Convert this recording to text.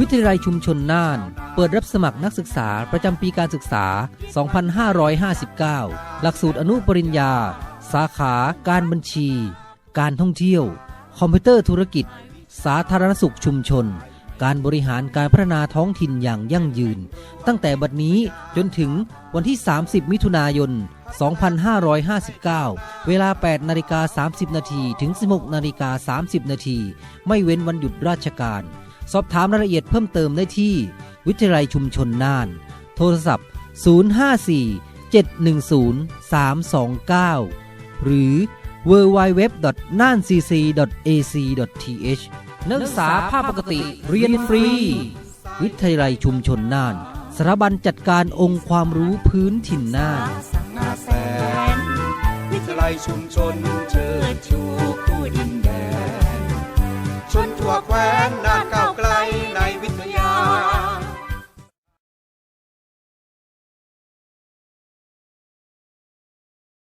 วิทยาลัยชุมชนน่าน เปิดรับสมัครนักศึกษาประจำปีการศึกษา 2559 หลักสูตรอนุปริญญา สาขา การบัญชี การท่องเที่ยว คอมพิวเตอร์ธุรกิจ สาธารณสุขชุมชน การบริหารการพัฒนาท้องถิ่นอย่างยั่งยืน ตั้งแต่บัดนี้จนถึงวันที่ 30 มิถุนายน 2559 เวลา 8 นาฬิกา 30 นาทีถึง 16 นาฬิกา 30 นาที ไม่เว้นวันหยุดราชการ สอบถามรายละเอียดเพิ่มเติมได้ที่ วิทยาลัยชุมชนน่าน โทรศัพท์ 054 710 329 หรือ www.nancc.ac.th นักศึกษาภาพปกติเรียนฟรี วิทยาลัยชุมชนน่านสถาบันจัดการองค์ความรู้พื้นถิ่นน่านวิทยาลัยชุมชนเชิดชูผู้ดินแดนชนทั่วแคว้